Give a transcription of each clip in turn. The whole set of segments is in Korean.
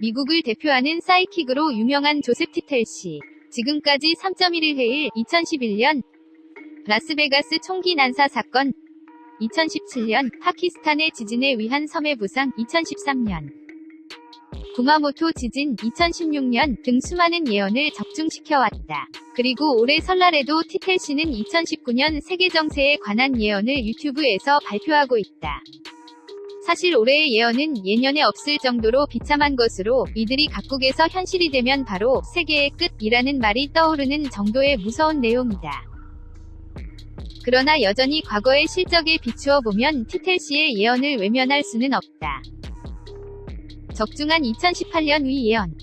미국을 대표하는 사이킥으로 유명한 조셉 티텔 씨. 지금까지 3.1일 해일 2011년 라스베가스 총기 난사 사건 2017년 파키스탄의 지진에 의한 섬해 부상 2013년 구마모토 지진 2016년 등 수많은 예언을 적중시켜왔다. 그리고 올해 설날에도 티텔 씨는 2019년 세계 정세에 관한 예언을 유튜브에서 발표하고 있다. 사실 올해의 예언은 예년에 없을 정도로 비참한 것으로 이들이 각국에서 현실이 되면 바로 세계의 끝이라는 말이 떠오르는 정도의 무서운 내용이다. 그러나 여전히 과거의 실적에 비추어 보면 티텔 씨의 예언을 외면할 수는 없다. 적중한 2018년 위 예언.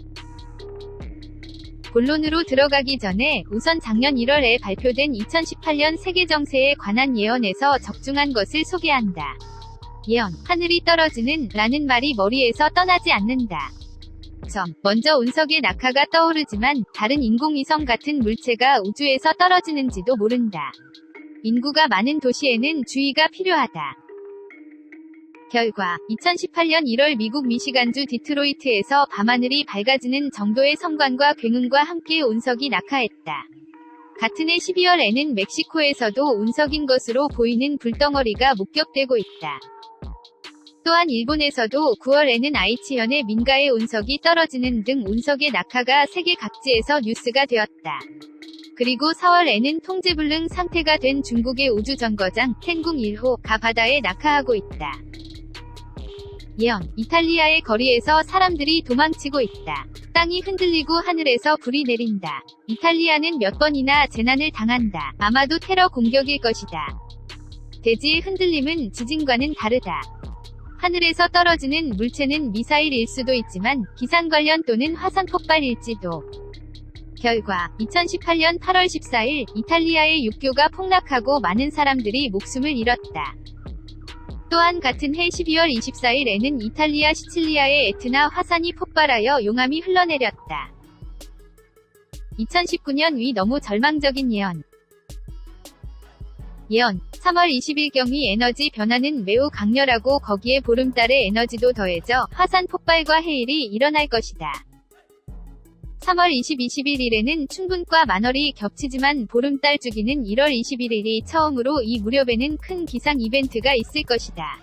본론으로 들어가기 전에 우선 작년 1월에 발표된 2018년 세계 정세에 관한 예언에서 적중한 것을 소개한다. 예언, 하늘이 떨어지는 라는 말이 머리에서 떠나지 않는다. 점. 먼저 운석의 낙하가 떠오르지만 다른 인공위성 같은 물체가 우주에서 떨어지는지도 모른다. 인구가 많은 도시에는 주의가 필요하다. 결과 2018년 1월 미국 미시간주 디트로이트에서 밤하늘이 밝아지는 정도의 성광과 굉음과 함께 운석이 낙하했다. 같은 해 12월에는 멕시코에서도 운석인 것으로 보이는 불덩어리가 목격되고 있다. 또한 일본에서도 9월에는 아이치현의 민가의 운석이 떨어지는 등 운석의 낙하가 세계 각지에서 뉴스가 되었다. 그리고 4월에는 통제불능 상태가 된 중국의 우주정거장 텐궁 1호가 바다에 낙하하고 있다. 예언, 이탈리아의 거리에서 사람들이 도망치고 있다. 땅이 흔들리고 하늘에서 불이 내린다. 이탈리아는 몇 번이나 재난을 당한다. 아마도 테러 공격일 것이다. 대지의 흔들림은 지진과는 다르다. 하늘에서 떨어지는 물체는 미사일일 수도 있지만 기상 관련 또는 화산 폭발일지도. 결과 2018년 8월 14일 이탈리아의 육교가 폭락하고 많은 사람들이 목숨을 잃었다. 또한 같은 해 12월 24일에는 이탈리아 시칠리아의 에트나 화산이 폭발하여 용암이 흘러내렸다. 2019년 위 너무 절망적인 예언. 예언 3월 20일경이 에너지 변화는 매우 강렬하고 거기에 보름달의 에너지도 더해져 화산 폭발과 해일이 일어날 것이다. 3월 20, 21일에는 충분과 만월이 겹치지만 보름달 주기는 1월 21일이 처음으로 이 무렵에는 큰 기상 이벤트가 있을 것이다.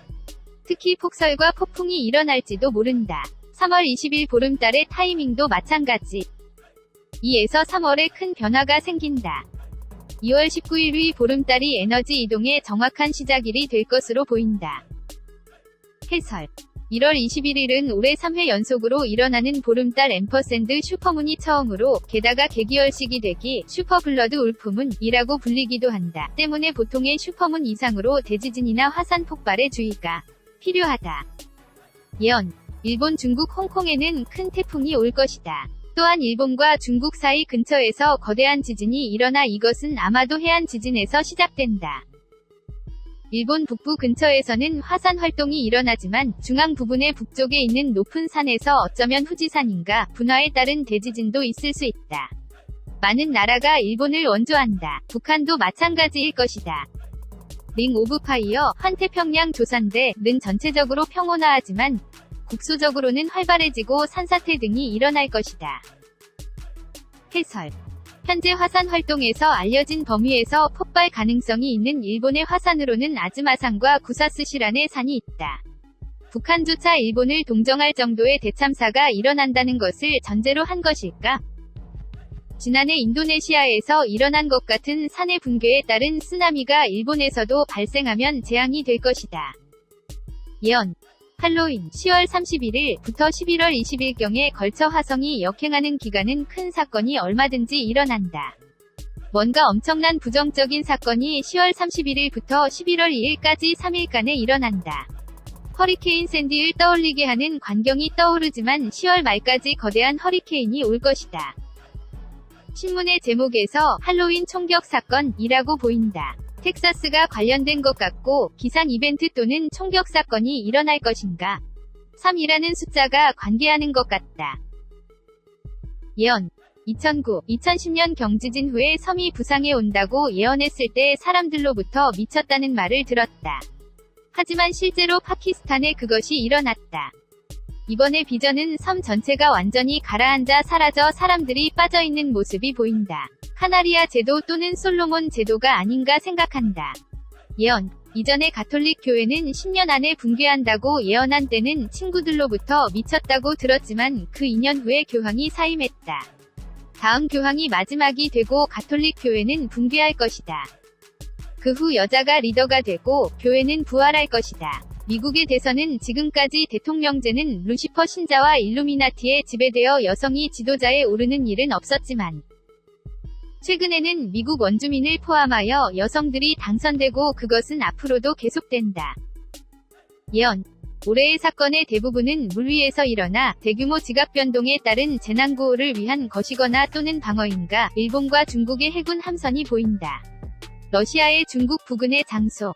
특히 폭설과 폭풍이 일어날지도 모른다. 3월 20일 보름달의 타이밍도 마찬가지. 2에서 3월에 큰 변화가 생긴다. 2월 19일 위 보름달이 에너지 이동의 정확한 시작일이 될 것으로 보인다. 해설 1월 21일은 올해 3회 연속으로 일어나는 보름달 앰퍼샌드 슈퍼문이 처음으로 게다가 개기열식이 되기 슈퍼블러드 울프문이라고 불리기도 한다. 때문에 보통의 슈퍼문 이상으로 대지진이나 화산 폭발에 주의가 필요하다. 예언 일본, 중국, 홍콩에는 큰 태풍이 올 것이다. 또한 일본과 중국 사이 근처에서 거대한 지진이 일어나 이것은 아마도 해안 지진에서 시작된다. 일본 북부 근처에서는 화산 활동이 일어나지만 중앙 부분의 북쪽에 있는 높은 산에서 어쩌면 후지산인가 분화에 따른 대지진도 있을 수 있다. 많은 나라가 일본을 원조한다. 북한도 마찬가지일 것이다. 링 오브 파이어 환태평양 조산대 는 전체적으로 평온화하지만 국소적으로는 활발해지고 산사태 등이 일어날 것이다. 해설 현재 화산 활동에서 알려진 범위에서 폭발 가능성이 있는 일본의 화산으로는 아즈마산과 구사스시란의 산이 있다. 북한조차 일본을 동정할 정도의 대참사가 일어난다는 것을 전제로 한 것일까? 지난해 인도네시아에서 일어난 것 같은 산의 붕괴에 따른 쓰나미가 일본에서도 발생하면 재앙이 될 것이다. 예언 할로윈 10월 31일부터 11월 20일경에 걸쳐 화성이 역행하는 기간은 큰 사건이 얼마든지 일어난다. 뭔가 엄청난 부정적인 사건이 10월 31일부터 11월 2일까지 3일간에 일어난다. 허리케인 샌디를 떠올리게 하는 광경이 떠오르지만 10월 말까지 거대한 허리케인이 올 것이다. 신문의 제목에서 할로윈 총격 사건이라고 보인다. 텍사스가 관련된 것 같고 기상 이벤트 또는 총격 사건이 일어날 것인가? 3이라는 숫자가 관계하는 것 같다. 예언 2009, 2010년 경지진 후에 섬이 부상해 온다고 예언했을 때 사람들로부터 미쳤다는 말을 들었다. 하지만 실제로 파키스탄에 그것이 일어났다. 이번에 비전은 섬 전체가 완전히 가라앉아 사라져 사람들이 빠져있는 모습이 보인다. 카나리아 제도 또는 솔로몬 제도가 아닌가 생각한다. 예언. 이전에 가톨릭 교회는 10년 안에 붕괴한다고 예언한 때는 친구들로부터 미쳤다고 들었지만 그 2년 후에 교황이 사임했다. 다음 교황이 마지막이 되고 가톨릭 교회는 붕괴할 것이다. 그 후 여자가 리더가 되고 교회는 부활할 것이다. 미국의 대선은 지금까지 대통령제는 루시퍼 신자와 일루미나티에 지배되어 여성이 지도자에 오르는 일은 없었지만 최근에는 미국 원주민을 포함하여 여성들이 당선되고 그것은 앞으로도 계속된다. 예언. 올해의 사건의 대부분은 물 위에서 일어나 대규모 지각 변동에 따른 재난 구호를 위한 것이거나 또는 방어인가 일본과 중국의 해군 함선이 보인다. 러시아의 중국 부근의 장소.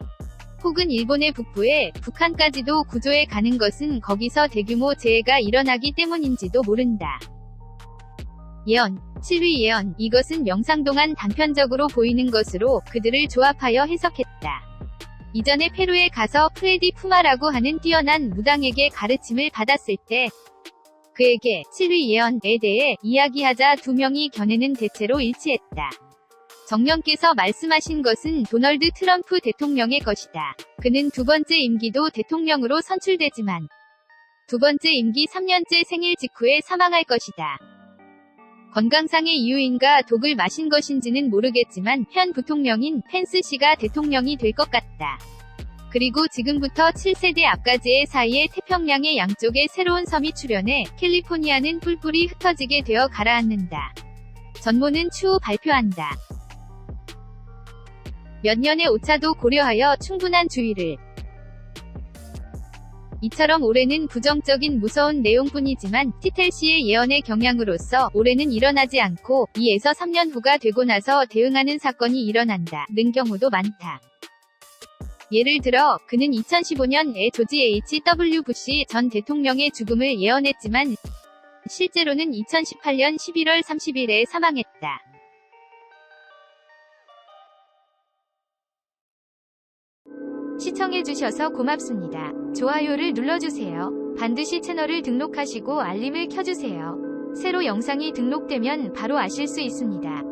혹은 일본의 북부에 북한까지도 구조해 가는 것은 거기서 대규모 재해가 일어나기 때문인지도 모른다. 예언, 실위 예언, 이것은 명상 동안 단편적으로 보이는 것으로 그들을 조합하여 해석했다. 이전에 페루에 가서 프레디 푸마라고 하는 뛰어난 무당에게 가르침을 받았을 때 그에게 실위 예언에 대해 이야기하자 두 명이 견해는 대체로 일치했다. 정령께서 말씀하신 것은 도널드 트럼프 대통령의 것이다. 그는 두 번째 임기도 대통령으로 선출되지만 두 번째 임기 3년째 생일 직후에 사망할 것이다. 건강상의 이유인가 독을 마신 것인지는 모르겠지만 현 부통령인 펜스 씨가 대통령이 될 것 같다. 그리고 지금부터 7세대 앞까지의 사이에 태평양의 양쪽에 새로운 섬이 출현해 캘리포니아는 뿔뿔이 흩어지게 되어 가라앉는다. 전모는 추후 발표한다. 몇 년의 오차도 고려하여 충분한 주의를. 이처럼 올해는 부정적인 무서운 내용뿐이지만 티텔 씨의 예언의 경향으로서 올해는 일어나지 않고 2에서 3년 후가 되고 나서 대응하는 사건이 일어난다. 는 경우도 많다. 예를 들어 그는 2015년에 조지 H.W. 부시 전 대통령의 죽음을 예언했지만 실제로는 2018년 11월 30일에 사망했다. 시청해주셔서 고맙습니다. 좋아요를 눌러주세요. 반드시 채널을 등록하시고 알림을 켜주세요. 새로 영상이 등록되면 바로 아실 수 있습니다.